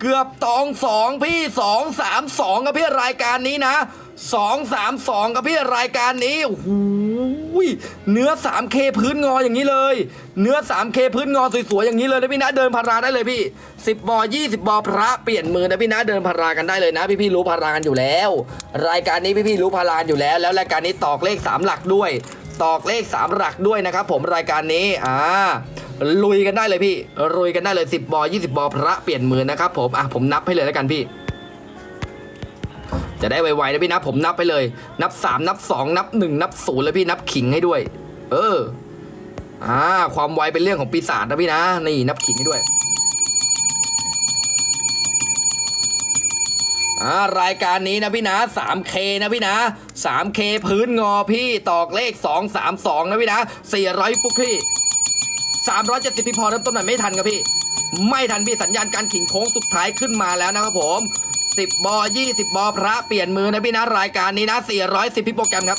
เกือบตองสองพี่สองสามสองกับพี่รายการนี้นะสองสามสองกับพี่รายการนี้โอ้โหเนื้อ 3K พื้นงออย่างนี้เลย เนื้อ 3K พื้นงอสวยๆอย่างนี้เลยนะพี่นะเดินพาราได้เลยพี่ 10บอ20บอพระเปลี่ยนมือนะพี่นะเดินพารากันได้เลยนะ พี่ๆรู้พารากันอยู่แล้ว รายการนี้พี่ๆรู้พารากันอยู่แล้ว แล้วรายการนี้ตอกเลข 3 หลักด้วย ตอกเลข 3 หลักด้วยนะครับผมรายการนี้อ่า ลุยกันได้เลยพี่ลุยกันได้เลย 10 บอ 20 บอพระเปลี่ยนมือนะครับผมอะผมนับให้เลยแล้วกันพี่ จะได้ไวๆนะพี่นะผมนับไปเลย นับ 3 นับ 2 นับ 1 นับ0แล้วพี่นับขิงให้ด้วย เอออ่าความไวเป็นเรื่องของปีศาจนะพี่นะนี่นับขิงให้ด้วยอ่ารายการนี้นะพี่นะ 3K นะพี่นะ 3K พื้นงอพี่ตอกเลข 232 นะพี่นะ400ปุ๊กพี่ 370พี่พอเริ่มต้นหน่อยไม่ทันครับพี่ ไม่ทันพี่สัญญาณการขิงโค้งสุดท้ายขึ้นมาแล้วนะครับผม 10บอ20บอพระเปลี่ยนมือนะพี่นะรายการนี้นะ410พี่โปรแกรมครับ